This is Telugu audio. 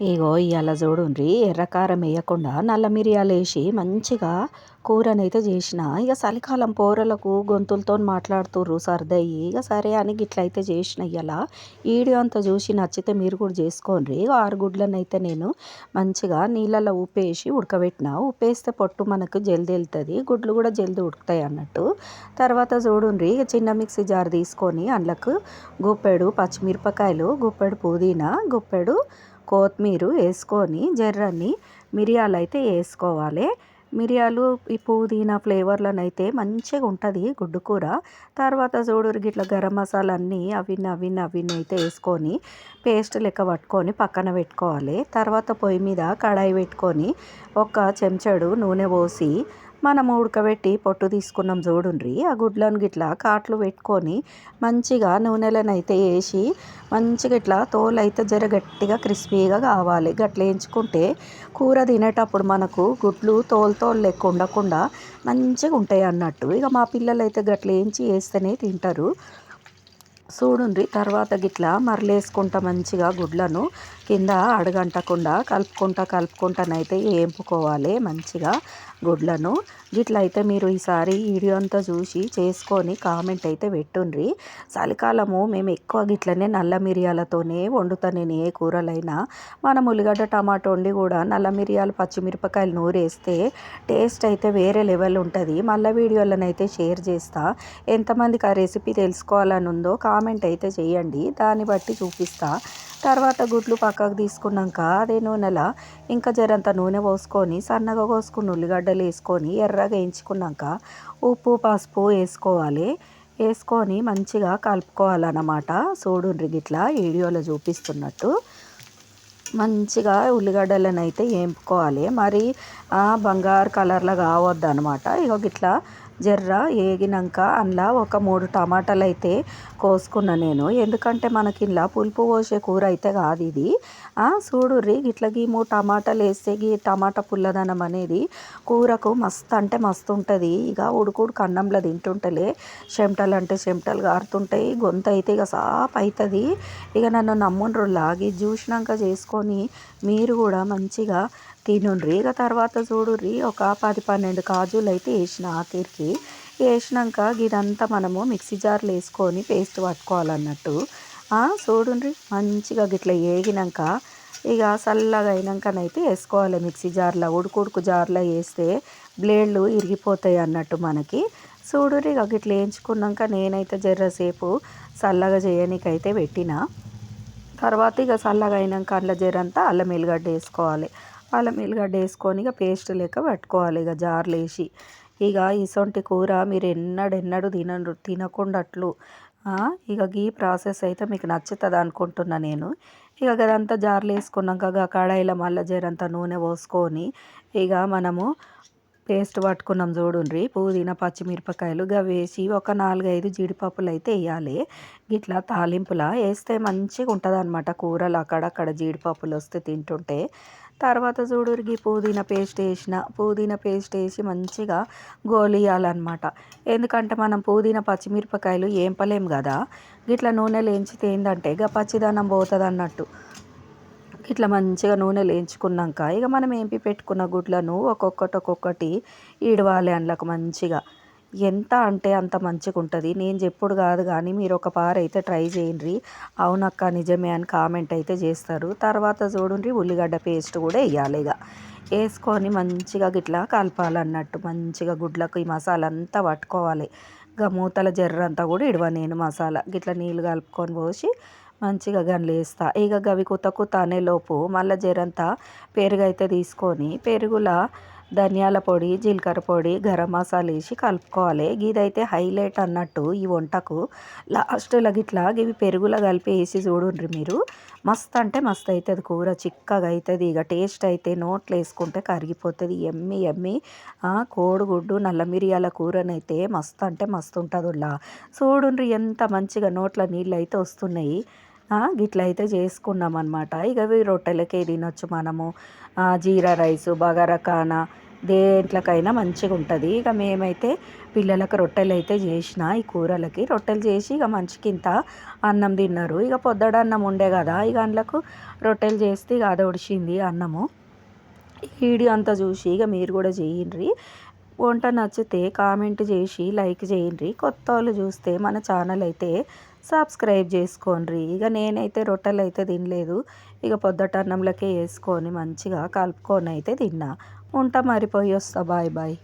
ఇగో ఇవాళ చూడుండ్రి ఎర్రకారం వేయకుండా నల్ల మిరియాలు వేసి మంచిగా కూరనైతే చేసిన ఇక చలికాలం పోరలకు గొంతులతో మాట్లాడుతుర్రు సర్దయ్యి ఇక సరే అని గిట్లయితే చేసిన ఇలా వీడియో అంతా చూసి నచ్చితే మీరు కూడా చేసుకోండి ఆరు గుడ్లనైతే నేను మంచిగా నీళ్ళలో ఉప్పేసి ఉడకబెట్టిన. ఉప్పేస్తే పొట్టు మనకు జల్ది వెళ్తుంది గుడ్లు కూడా జల్ది ఉడుకుతాయి అన్నట్టు. తర్వాత చూడుండ్రి ఇక చిన్న మిక్సీ జార్ తీసుకొని అందులోకి గుప్పెడు పచ్చిమిరపకాయలు గుప్పెడు పుదీనా గుప్పెడు కొత్తిమీర వేసుకొని జర్రని మిరియాలు అయితే వేసుకోవాలి. మిరియాలు ఈ పుదీనా ఫ్లేవర్లను అయితే మంచిగా ఉంటుంది గుడ్డు కూర. తర్వాత చూడురు గిట్ల గరం మసాలా అన్నీ అవి అవి అవి అయితే వేసుకొని పేస్ట్ లెక్క పట్టుకొని పక్కన పెట్టుకోవాలి. తర్వాత పొయ్యి మీద కడాయి పెట్టుకొని ఒక చెంచాడు నూనె పోసి మనం ఉడకబెట్టి పొట్టు తీసుకున్నాం చూడుండ్రి. ఆ గుడ్లను గిట్లా కాట్లు పెట్టుకొని మంచిగా నూనెలను వేసి మంచిగా ఇట్లా తోలు అయితే జర గట్టిగా క్రిస్పీగా కావాలి. గట్ల వేయించుకుంటే కూర తినేటప్పుడు మనకు గుడ్లు తోలు తోలు లెక్క ఉండకుండా మంచిగా ఉంటాయి అన్నట్టు. ఇక మా పిల్లలు అయితే గట్ల వేయించి వేస్తేనే తింటారు. చూడుండ్రి తర్వాత గిట్లా మరలేసుకుంటా మంచిగా గుడ్లను కింద అడగంటకుండా కలుపుకుంటా కలుపుకుంటానైతే వేపుకోవాలి మంచిగా. గుడ్లను. గిట్లయితే మీరు ఈసారి వీడియో అంతా చూసి చేసుకొని కామెంట్ అయితే పెట్టుండ్రి. చలికాలము మేము ఎక్కువ గిట్లనే నల్ల మిరియాలతోనే వండుతా నేను ఏ కూరలైనా. మనం ఉల్లిగడ్డ టమాటో వండి కూడా నల్ల మిరియాలు పచ్చిమిరపకాయలు నూరేస్తే టేస్ట్ అయితే వేరే లెవెల్ ఉంటుంది. మళ్ళీ వీడియోలనైతే షేర్ చేస్తా. ఎంతమందికి ఆ రెసిపీ తెలుసుకోవాలని ఉందో కామెంట్ అయితే చేయండి. దాన్ని బట్టి చూపిస్తా. తర్వాత గుడ్లు పక్కకు తీసుకున్నాక అదే నూనెలో ఇంకా జరంత నూనె పోసుకొని సన్నగా కోసుకుని ఉల్లిగడ్డలు వేసుకొని ఎర్రగా వేయించుకున్నాక ఉప్పు పసుపు వేసుకోవాలి. వేసుకొని మంచిగా కలుపుకోవాలన్నమాట. చూడుండ్రి గిట్లా వీడియోలో చూపిస్తున్నట్టు. మంచిగా ఉల్లిగడ్డలను అయితే వేపుకోవాలి. మరి బంగారు కలర్లో కావద్దు అనమాట ఇక గిట్లా జర్ర వేగినాక అందులో ఒక మూడు టమాటాలు అయితే కోసుకున్నా నేను. ఎందుకంటే మనకి ఇలా పులుపు పోసే కూర అయితే కాదు ఇది. చూడుర్రి ఇట్లా గీ మూడు టమాటాలు వేస్తే గీ టమాటా పుల్లదనం అనేది కూరకు మస్తు అంటే మస్తు ఉంటుంది. ఇక ఉడుకుడు కన్నంలో తింటుంటలే. చెమటలు అంటే చెమటలు గారుతుంటాయి. గొంత అయితే ఇక సాప్ అవుతుంది ఇక నన్ను నమ్ముండ్రు. లాగి చూసినాక చేసుకొని మీరు కూడా మంచిగా తినుండ్రి ఇక తర్వాత చూడుర్రి ఒక పది పన్నెండు కాజులు అయితే వేసిన ఆఖరికి వేసినాక ఇదంతా మనము మిక్సీ జార్లో వేసుకొని పేస్ట్ పట్టుకోవాలన్నట్టు. చూడుండ్రి మంచిగా గిట్ల వేగినాక ఇక చల్లగా అయినాకనైతే వేసుకోవాలి మిక్సీ జార్లో. ఉడుకుడుకు జార్లో వేస్తే బ్లేడ్లు ఇరిగిపోతాయి అన్నట్టు మనకి. చూడుర్రి ఇక గిట్ల వేయించుకున్నాక నేనైతే జర్రసేపు చల్లగా చేయనీకైతే పెట్టిన. తర్వాత ఇక చల్లగా అయినాక అందులో జరంతా అల్లం ఎల్లిగడ్డ వేసుకోవాలి. అల్లం ఎల్లిగడ్డ వేసుకొని ఇక పేస్ట్ లెక్క పట్టుకోవాలి. ఇక జార్లు వేసి ఇక ఇసొంటి కూర మీరు ఎన్నడెన్నడు తినరు తినకుండాట్లు. ఇక గీ ప్రాసెస్ అయితే మీకు నచ్చుతుంది అనుకుంటున్నా నేను. ఇక అదంతా జార్లు వేసుకున్నాక కడాయిలో మళ్ళీ జరంతా నూనె పోసుకొని ఇక మనము పేస్ట్ పట్టుకున్నాం చూడుండ్రి. పుదీనా పచ్చిమిరపకాయలు వేసి ఒక నాలుగైదు జీడిపప్పులు అయితే వేయాలి ఇట్లా తాలింపులా వేస్తే మంచిగా ఉంటుంది అనమాట కూరలు. అక్కడక్కడ జీడిపప్పులు వస్తే తింటుంటే. తర్వాత చూడురికి పుదీనా పేస్ట్ వేసిన పుదీనా పేస్ట్ వేసి మంచిగా గోలియాలన్నమాట. ఎందుకంటే మనం పుదీనా పచ్చిమిరపకాయలు ఏంపలేం కదా. గిట్ల నూనెలు ఏంచితే ఏంటంటే ఇక పచ్చిదనం పోతుంది అన్నట్టు ఇట్లా మంచిగా నూనె లేంచుకున్నాక ఇక మనం ఏంపి పెట్టుకున్న గుడ్లను ఒక్కొక్కటి ఒక్కొక్కటి ఈడవాలి అందులోకి మంచిగా. ఎంత అంటే అంత మంచిగా ఉంటుంది. నేను చెప్పుడు కాదు కానీ మీరు ఒక పార అయితే ట్రై చేయండి. అవునక్క నిజమే అని కామెంట్ అయితే చేస్తారు. తర్వాత చూడండి ఉల్లిగడ్డ పేస్ట్ కూడా వేయాలి ఇక. వేసుకొని మంచిగా గిట్లా కలపాలన్నట్టు మంచిగా గుడ్లకు ఈ మసాలా అంతా పట్టుకోవాలి. ఇక మూతల జర్ర అంతా కూడా ఇడవ నేను మసాలా. గిట్లా నీళ్ళు కలుపుకొని పోసి మంచిగా గన్లు వేస్తా ఇక గవి కొత్త కొత్త అనేలోపు మళ్ళీ జరంతా పెరుగు అయితే తీసుకొని పెరుగుల ధనియాల పొడి జీలకర్ర పొడి గరం మసాలా వేసి కలుపుకోవాలి. ఇదైతే హైలైట్ అన్నట్టు ఈ వంటకు లాస్ట్లో గిట్లా ఇవి పెరుగులో కలిపి వేసి చూడండి మీరు. మస్తు అంటే మస్తు అవుతుంది కూర చిక్కగా అవుతుంది ఇక టేస్ట్ అయితే నోట్లు వేసుకుంటే కరిగిపోతుంది. ఎమ్మి ఎమ్మి కోడిగుడ్డు నల్ల మిరియాల కూరనైతే మస్తు అంటే మస్తు ఉంటుంది ఉల్లా. చూడండి ఎంత మంచిగా నోట్ల నీళ్ళు అయితే వస్తున్నాయి. గిట్ల అయితే చేసుకున్నాం అనమాట ఇక రొట్టెలకే తినొచ్చు మనము. జీరా రైసు బగారా దేంట్లకైనా దేంట్లోకైనా మంచిగా ఉంటుంది ఇక మేమైతే పిల్లలకు రొట్టెలు అయితే చేసిన ఈ కూరలకి రొట్టెలు చేసి ఇక మంచికి ఇంత అన్నం తిన్నారు. ఇక పొద్దుడ అన్నం ఉండే కదా ఇక అందులకు రొట్టెలు చేస్తే ఇక అది ఒడిచింది అన్నము. ఈ వీడియో అంతా చూసి ఇక మీరు కూడా చేయండి వంట నచ్చితే కామెంట్ చేసి లైక్ చేయండి కొత్త వాళ్ళు చూస్తే మన ఛానల్ అయితే సబ్స్క్రైబ్ చేసుకోండి. ఇక నేనైతే రొట్టెలు అయితే తినలేదు. ఇక పొద్దుట అన్నంలోకే వేసుకొని మంచిగా కలుపుకొని అయితే తిన్నా. ఉంటా మరిపోయి వస్తా. Bye bye.